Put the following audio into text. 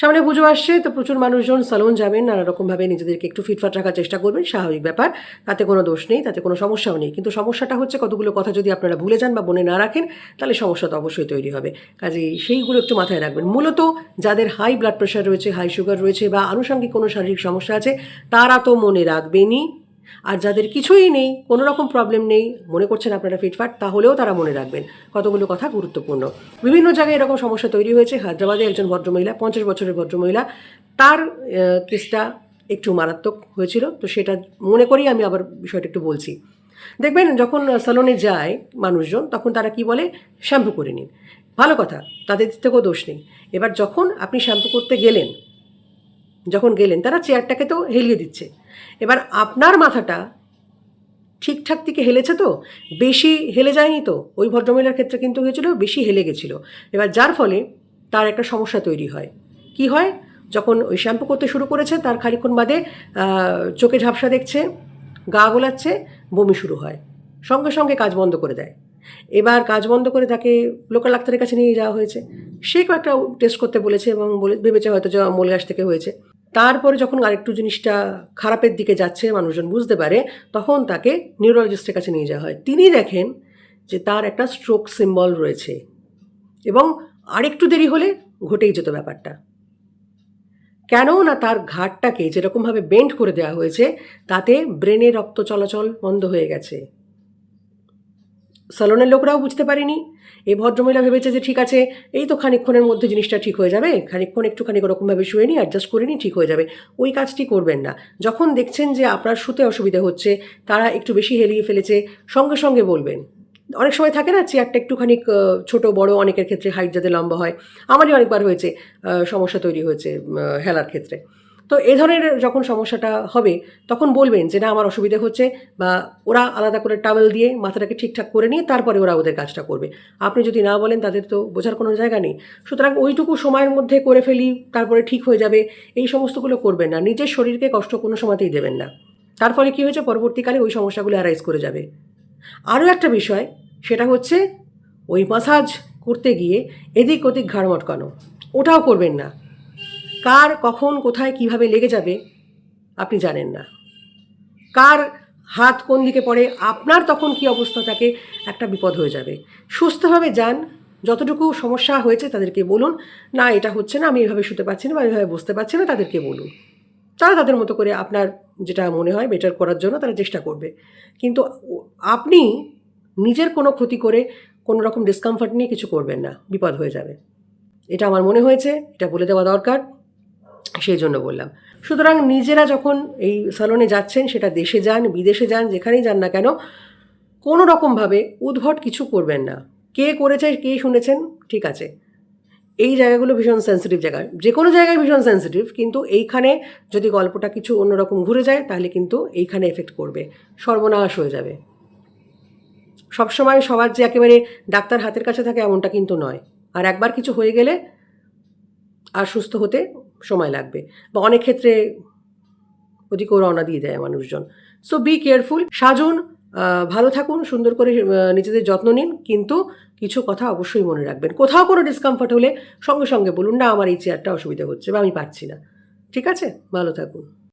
সামনে পুজো আসছে, তো প্রচুর মানুষজন সালন যাবেন নানা রকমভাবে নিজেদেরকে একটু ফিটফাট রাখার চেষ্টা করবেন, স্বাভাবিক ব্যাপার। তাতে কোনো দোষ নেই, তাতে কোনো সমস্যাও নেই। কিন্তু সমস্যাটা হচ্ছে কতগুলো কথা যদি আপনারা ভুলে যান বা মনে না রাখেন, তাহলে সমস্যা তো অবশ্যই তৈরি হবে। কাজেই সেইগুলো একটু মাথায় রাখবেন। মূলত যাদের হাই ব্লাড প্রেশার রয়েছে হাই সুগার রয়েছে বা আনুষঙ্গিক কোনো শারীরিক সমস্যা আছে, তারা তো মনে রাখবেনই। আর যাদের কিছুই নেই কোনো রকম প্রবলেম নেই, মনে করছেন আপনারা ফিটফাট তাহলেও তারা মনে রাখবেন। কতগুলো কথা গুরুত্বপূর্ণ। বিভিন্ন জায়গায় এরকম সমস্যা তৈরি হয়েছে। হায়দ্রাবাদে একজন ভদ্রমহিলা, পঞ্চাশ বছরের ভদ্রমহিলা, তার কেসটা একটু মারাত্মক হয়েছিল। তো সেটা মনে করেই আমি আবার বিষয়টা একটু বলছি। দেখবেন যখন স্যালনে যায় মানুষজন, তখন তারা কি বলে? শ্যাম্পু করে নিন। ভালো কথা, তাদের থেকেও দোষ নেই। এবার যখন আপনি শ্যাম্পু করতে গেলেন, যখন গেলেন, তারা চেয়ারটাকে তো হেলিয়ে দিচ্ছে। এবার আপনার মাথাটা ঠিকঠাক দিকে হেলেছে তো? বেশি হেলে যায়নি তো? ওই ভদ্রমহিলার ক্ষেত্রে কিন্তু হয়েছিল, বেশি হেলে গেছিল। এবার যার ফলে তার একটা সমস্যা তৈরি হয়। কি হয়? যখন ওই শ্যাম্পু করতে শুরু করেছে, তার খানিক্ষণ বাদে চোখে ঝাপসা দেখছে, গা গোলাচ্ছে, বমি শুরু হয়। সঙ্গে সঙ্গে কাজ বন্ধ করে দেয়। এবার কাজ বন্ধ করে তাকে লোকাল ডাক্তারের কাছে নিয়ে যাওয়া হয়েছে। সে কয়েকটা টেস্ট করতে বলেছে এবং বলে, ভেবেছে হয়তো যে মূল গ্যাস থেকে হয়েছে। তারপরে যখন আরেকটু জিনিসটা খারাপের দিকে যাচ্ছে, মানুষজন বুঝতে পারে, তখন তাকে নিউরোলজিস্টের কাছে নিয়ে যাওয়া হয়। তিনি দেখেন যে তার একটা স্ট্রোক সিম্বল রয়েছে এবং আরেকটু দেরি হলে ঘটেই যেত ব্যাপারটা। কেন না তার ঘাটটাকে যেরকমভাবে বেন্ড করে দেওয়া হয়েছে, তাতে ব্রেনে রক্ত চলাচল বন্ধ হয়ে গেছে। স্যালনের লোকরাও বুঝতে পারেনি। এই ভদ্রমহিলা ভেবেছে যে ঠিক আছে, এই তো খানিকক্ষণের মধ্যে জিনিসটা ঠিক হয়ে যাবে, খানিকক্ষণ একটুখানি ওরকমভাবে শুয়ে নিই অ্যাডজাস্ট করে নিই ঠিক হয়ে যাবে। ওই কাজটি করবেন না। যখন দেখছেন যে আপনার শুতে অসুবিধা হচ্ছে, তারা একটু বেশি হেলিয়ে ফেলেছে, সঙ্গে সঙ্গে বলবেন। অনেক সময় থাকে না, চেয়ারটা একটুখানি ছোট, বড়, অনেকের ক্ষেত্রে হাইট যাতে লম্বা হয়। আমারই অনেকবার হয়েছে সমস্যা তৈরি হয়েছে হেলার ক্ষেত্রে। তো এ ধরনের যখন সমস্যাটা হবে, তখন বলবেন যে, না, আমার অসুবিধা হচ্ছে। বা ওরা আলাদা করে টাওয়েল দিয়ে মাথাটাকে ঠিকঠাক করে নিয়ে তারপরে ওরা ওদের কাজটা করবে। আপনি যদি না বলেন, তাদের তো বোঝার কোনো জায়গা নেই। সুতরাং ওইটুকু সময়ের মধ্যে করে ফেলি, তারপরে ঠিক হয়ে যাবে। এই সমস্তগুলো করবেন না। নিজের শরীরকে কষ্ট কোনো সময়তেই দেবেন না। তার ফলে কী হয়েছে? পরবর্তীকালে ওই সমস্যাগুলো অ্যারাইজ করে যাবে। আরও একটা বিষয়, সেটা হচ্ছে ওই মাসাজ করতে গিয়ে এদিক ওদিক ঘাড় মটকানো। ওটাও করবেন না। কার কখন, কোথায়, কীভাবে লেগে যাবে, আপনি জানেন না। কার হাত কোন দিকে পড়ে, আপনার তখন কি অবস্থা থাকে একটা বিপদ হয়ে যাবে। সুস্থভাবে যান, যতটুকু সমস্যা হয়েছে তাদেরকে বলুন, না, এটা হচ্ছে না, আমি এভাবে শুতে পারছি না বা এভাবে বুঝতে পারছি না, তাদেরকে বলুন। তারা তাদের মতো করে আপনার যেটা মনে হয় বেটার করার জন্য তারা চেষ্টা করবে। কিন্তু আপনি নিজের কোনো ক্ষতি করে কোনো রকম ডিসকমফর্ট নিয়ে কিছু করবেন না, বিপদ হয়ে যাবে। এটা আমার মনে হয়েছে, এটা বলে দেওয়া দরকার। সেই জন্য বললাম। সুতরাং নিজেরা যখন এই স্যালনে যাচ্ছেন, সেটা দেশে যান, বিদেশে যান, যেখানেই যান না কেন, কোনো রকমভাবে উদ্ভট কিছু করবেন না। কে করেছে, কে শুনেছেন, ঠিক আছে। এই জায়গাগুলো ভীষণ সেন্সিটিভ জায়গা। যে কোনো জায়গায় ভীষণ সেন্সিটিভ কিন্তু এইখানে যদি গল্পটা কিছু অন্যরকম ঘুরে যায়, তাহলে কিন্তু এইখানে এফেক্ট করবে। সর্বনাশ হয়ে যাবে। সবসময় সবার যে একেবারে ডাক্তার হাতের কাছে থাকে, এমনটা কিন্তু নয়। আর একবার কিছু হয়ে গেলে, আর সুস্থ হতে সময় লাগবে। বা অনেক ক্ষেত্রে ওদিকেও রওনা দিয়ে দেয় মানুষজন। সো বি কেয়ারফুল সাজুন ভালো থাকুন, সুন্দর করে নিজেদের যত্ন নিন, কিন্তু কিছু কথা অবশ্যই মনে রাখবেন। কোথাও কোনো ডিসকমফর্ট হলে সঙ্গে সঙ্গে বলুন, না, আমার এই চেয়ারটা অসুবিধা হচ্ছে বা আমি পাচ্ছি না। ঠিক আছে? ভালো থাকুন।